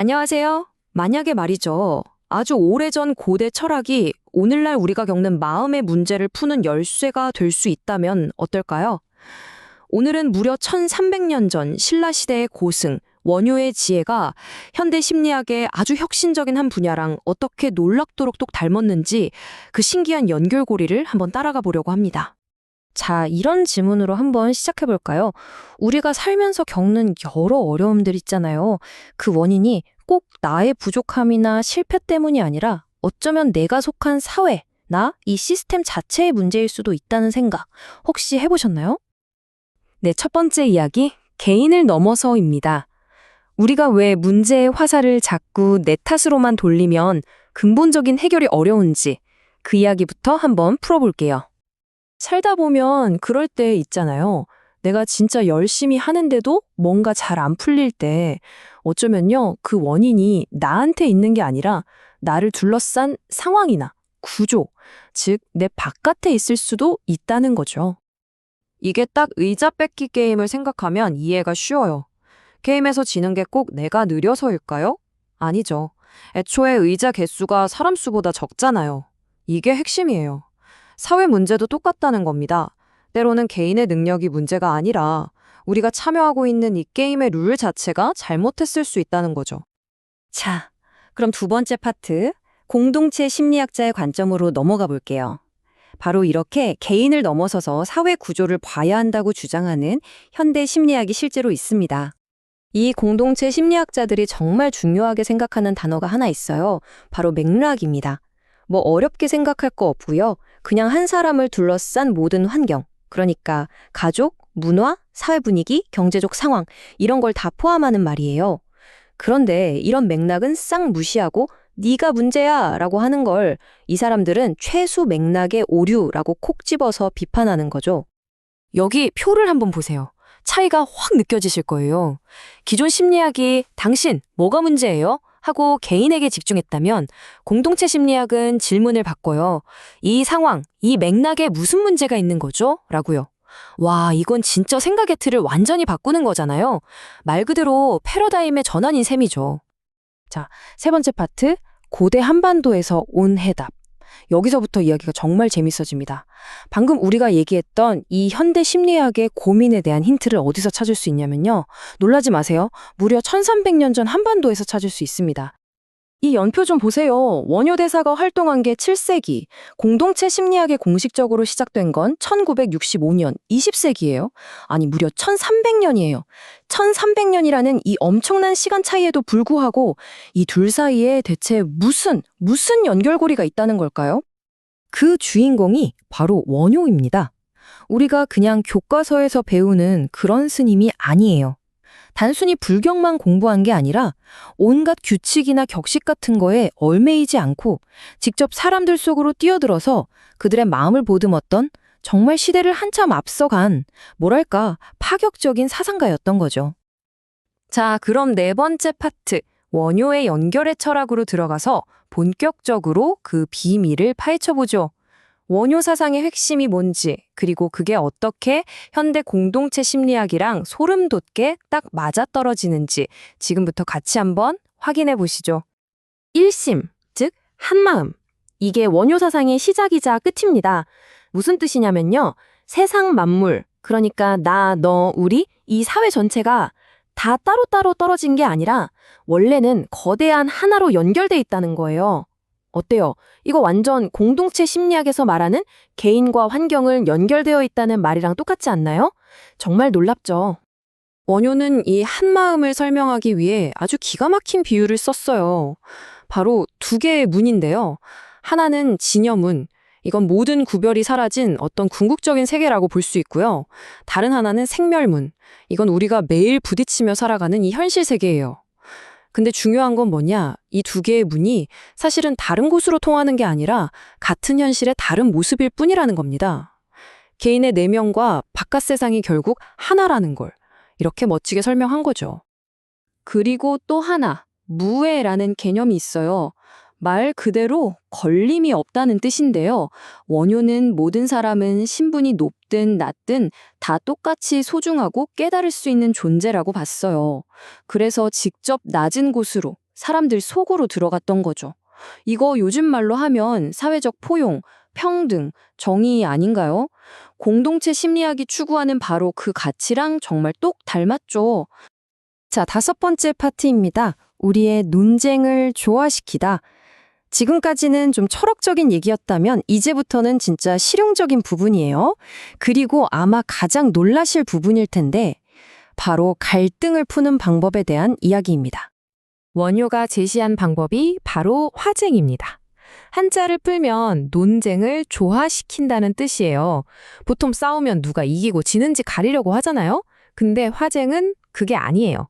안녕하세요. 만약에 말이죠. 아주 오래전 고대 철학이 오늘날 우리가 겪는 마음의 문제를 푸는 열쇠가 될 수 있다면 어떨까요? 오늘은 무려 1300년 전 신라 시대의 고승, 원효의 지혜가 현대 심리학의 아주 혁신적인 한 분야랑 어떻게 놀랍도록 똑 닮았는지 그 신기한 연결고리를 한번 따라가 보려고 합니다. 자, 이런 질문으로 한번 시작해 볼까요? 우리가 살면서 겪는 여러 어려움들 있잖아요. 그 원인이 꼭 나의 부족함이나 실패 때문이 아니라 어쩌면 내가 속한 사회, 나, 이 시스템 자체의 문제일 수도 있다는 생각 혹시 해보셨나요? 네, 첫 번째 이야기, 개인을 넘어서입니다. 우리가 왜 문제의 화살을 자꾸 내 탓으로만 돌리면 근본적인 해결이 어려운지 그 이야기부터 한번 풀어볼게요. 살다 보면 그럴 때 있잖아요. 내가 진짜 열심히 하는데도 뭔가 잘 안 풀릴 때 어쩌면요, 그 원인이 나한테 있는 게 아니라 나를 둘러싼 상황이나 구조, 즉, 내 바깥에 있을 수도 있다는 거죠. 이게 딱 의자 뺏기 게임을 생각하면 이해가 쉬워요. 게임에서 지는 게 꼭 내가 느려서일까요? 아니죠. 애초에 의자 개수가 사람 수보다 적잖아요. 이게 핵심이에요. 사회 문제도 똑같다는 겁니다. 때로는 개인의 능력이 문제가 아니라 우리가 참여하고 있는 이 게임의 룰 자체가 잘못했을 수 있다는 거죠. 자, 그럼 두 번째 파트, 공동체 심리학자의 관점으로 넘어가 볼게요. 바로 이렇게 개인을 넘어서서 사회 구조를 봐야 한다고 주장하는 현대 심리학이 실제로 있습니다. 이 공동체 심리학자들이 정말 중요하게 생각하는 단어가 하나 있어요. 바로 맥락입니다. 뭐 어렵게 생각할 거 없고요. 그냥 한 사람을 둘러싼 모든 환경, 그러니까 가족, 문화, 사회 분위기, 경제적 상황 이런 걸 다 포함하는 말이에요. 그런데 이런 맥락은 싹 무시하고 네가 문제야 라고 하는 걸 이 사람들은 최수 맥락의 오류라고 콕 집어서 비판하는 거죠. 여기 표를 한번 보세요. 차이가 확 느껴지실 거예요. 기존 심리학이 당신 뭐가 문제예요? 하고 개인에게 집중했다면 공동체 심리학은 질문을 바꿔요. 이 상황, 이 맥락에 무슨 문제가 있는 거죠? 라고요. 와, 이건 진짜 생각의 틀을 완전히 바꾸는 거잖아요. 말 그대로 패러다임의 전환인 셈이죠. 자, 세 번째 파트, 고대 한반도에서 온 해답. 여기서부터 이야기가 정말 재밌어집니다. 방금 우리가 얘기했던 이 현대 심리학의 고민에 대한 힌트를 어디서 찾을 수 있냐면요. 놀라지 마세요. 무려 1300년 전 한반도에서 찾을 수 있습니다. 이 연표 좀 보세요. 원효대사가 활동한 게 7세기, 공동체 심리학이 공식적으로 시작된 건 1965년, 20세기예요. 아니 무려 1300년이에요. 1300년이라는 이 엄청난 시간 차이에도 불구하고 이 둘 사이에 대체 무슨 무슨 연결고리가 있다는 걸까요? 그 주인공이 바로 원효입니다. 우리가 그냥 교과서에서 배우는 그런 스님이 아니에요. 단순히 불경만 공부한 게 아니라 온갖 규칙이나 격식 같은 거에 얼매이지 않고 직접 사람들 속으로 뛰어들어서 그들의 마음을 보듬었던 정말 시대를 한참 앞서간 뭐랄까 파격적인 사상가였던 거죠. 자, 그럼 네 번째 파트 원효의 연결의 철학으로 들어가서 본격적으로 그 비밀을 파헤쳐보죠. 원효 사상의 핵심이 뭔지, 그리고 그게 어떻게 현대 공동체 심리학이랑 소름 돋게 딱 맞아떨어지는지 지금부터 같이 한번 확인해 보시죠. 1심, 즉, 한마음. 이게 원효 사상의 시작이자 끝입니다. 무슨 뜻이냐면요. 세상 만물, 그러니까 나, 너, 우리, 이 사회 전체가 다 따로따로 떨어진 게 아니라 원래는 거대한 하나로 연결돼 있다는 거예요. 어때요? 이거 완전 공동체 심리학에서 말하는 개인과 환경을 연결되어 있다는 말이랑 똑같지 않나요? 정말 놀랍죠. 원효는 이 한마음을 설명하기 위해 아주 기가 막힌 비유를 썼어요. 바로 두 개의 문인데요. 하나는 진여문. 이건 모든 구별이 사라진 어떤 궁극적인 세계라고 볼 수 있고요. 다른 하나는 생멸문. 이건 우리가 매일 부딪히며 살아가는 이 현실 세계예요. 근데 중요한 건 뭐냐? 이 두 개의 문이 사실은 다른 곳으로 통하는 게 아니라 같은 현실의 다른 모습일 뿐이라는 겁니다. 개인의 내면과 바깥 세상이 결국 하나라는 걸 이렇게 멋지게 설명한 거죠. 그리고 또 하나, 무해라는 개념이 있어요. 말 그대로 걸림이 없다는 뜻인데요. 원효는 모든 사람은 신분이 높든 낮든 다 똑같이 소중하고 깨달을 수 있는 존재라고 봤어요. 그래서 직접 낮은 곳으로 사람들 속으로 들어갔던 거죠. 이거 요즘 말로 하면 사회적 포용, 평등, 정의 아닌가요? 공동체 심리학이 추구하는 바로 그 가치랑 정말 똑 닮았죠. 자, 다섯 번째 파트입니다. 우리의 논쟁을 조화시키다. 지금까지는 좀 철학적인 얘기였다면 이제부터는 진짜 실용적인 부분이에요. 그리고 아마 가장 놀라실 부분일 텐데 바로 갈등을 푸는 방법에 대한 이야기입니다. 원효가 제시한 방법이 바로 화쟁입니다. 한자를 풀면 논쟁을 조화시킨다는 뜻이에요. 보통 싸우면 누가 이기고 지는지 가리려고 하잖아요. 근데 화쟁은 그게 아니에요.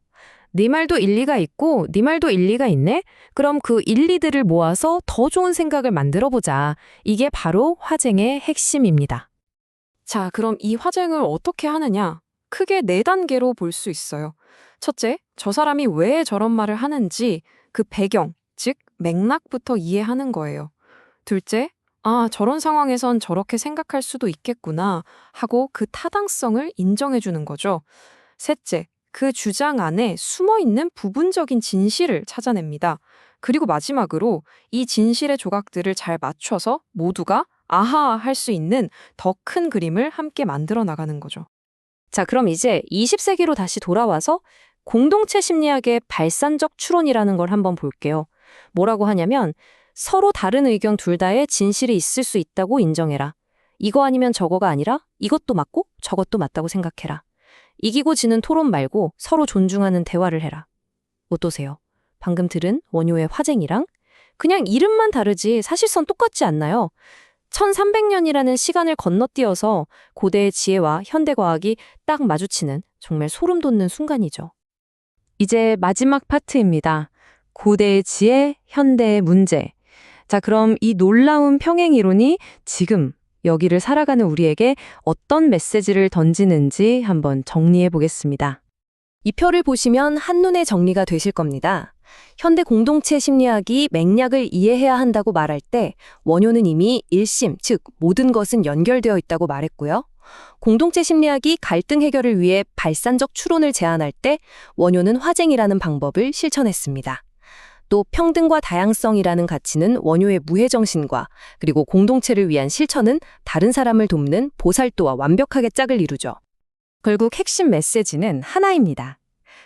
네 말도 일리가 있고 네 말도 일리가 있네? 그럼 그 일리들을 모아서 더 좋은 생각을 만들어 보자. 이게 바로 화쟁의 핵심입니다. 자, 그럼 이 화쟁을 어떻게 하느냐? 크게 네 단계로 볼 수 있어요. 첫째, 저 사람이 왜 저런 말을 하는지 그 배경, 즉 맥락부터 이해하는 거예요. 둘째, 아, 저런 상황에선 저렇게 생각할 수도 있겠구나 하고 그 타당성을 인정해 주는 거죠. 셋째, 그 주장 안에 숨어 있는 부분적인 진실을 찾아냅니다. 그리고 마지막으로 이 진실의 조각들을 잘 맞춰서 모두가 아하 할 수 있는 더 큰 그림을 함께 만들어 나가는 거죠. 자, 그럼 이제 20세기로 다시 돌아와서 공동체 심리학의 발산적 추론이라는 걸 한번 볼게요. 뭐라고 하냐면 서로 다른 의견 둘 다의 진실이 있을 수 있다고 인정해라. 이거 아니면 저거가 아니라 이것도 맞고 저것도 맞다고 생각해라. 이기고 지는 토론 말고 서로 존중하는 대화를 해라. 어떠세요? 방금 들은 원효의 화쟁이랑 그냥 이름만 다르지 사실선 똑같지 않나요? 1300년이라는 시간을 건너뛰어서 고대의 지혜와 현대 과학이 딱 마주치는 정말 소름 돋는 순간이죠. 이제 마지막 파트입니다. 고대의 지혜, 현대의 문제. 자, 그럼 이 놀라운 평행 이론이 지금 여기를 살아가는 우리에게 어떤 메시지를 던지는지 한번 정리해 보겠습니다. 이 표를 보시면 한눈에 정리가 되실 겁니다. 현대 공동체 심리학이 맥락을 이해해야 한다고 말할 때 원효는 이미 일심, 즉 모든 것은 연결되어 있다고 말했고요. 공동체 심리학이 갈등 해결을 위해 발산적 추론을 제안할 때 원효는 화쟁이라는 방법을 실천했습니다. 또 평등과 다양성이라는 가치는 원효의 무해정신과 그리고 공동체를 위한 실천은 다른 사람을 돕는 보살도와 완벽하게 짝을 이루죠. 결국 핵심 메시지는 하나입니다.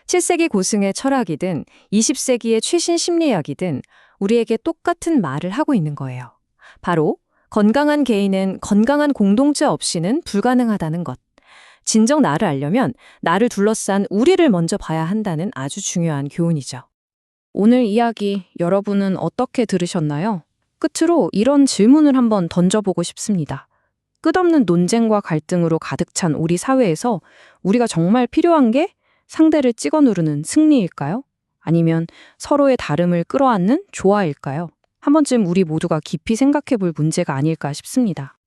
7세기 고승의 철학이든 20세기의 최신 심리학이든 우리에게 똑같은 말을 하고 있는 거예요. 바로 건강한 개인은 건강한 공동체 없이는 불가능하다는 것. 진정 나를 알려면 나를 둘러싼 우리를 먼저 봐야 한다는 아주 중요한 교훈이죠. 오늘 이야기 여러분은 어떻게 들으셨나요? 끝으로 이런 질문을 한번 던져보고 싶습니다. 끝없는 논쟁과 갈등으로 가득 찬 우리 사회에서 우리가 정말 필요한 게 상대를 찍어 누르는 승리일까요? 아니면 서로의 다름을 끌어안는 조화일까요? 한 번쯤 우리 모두가 깊이 생각해 볼 문제가 아닐까 싶습니다.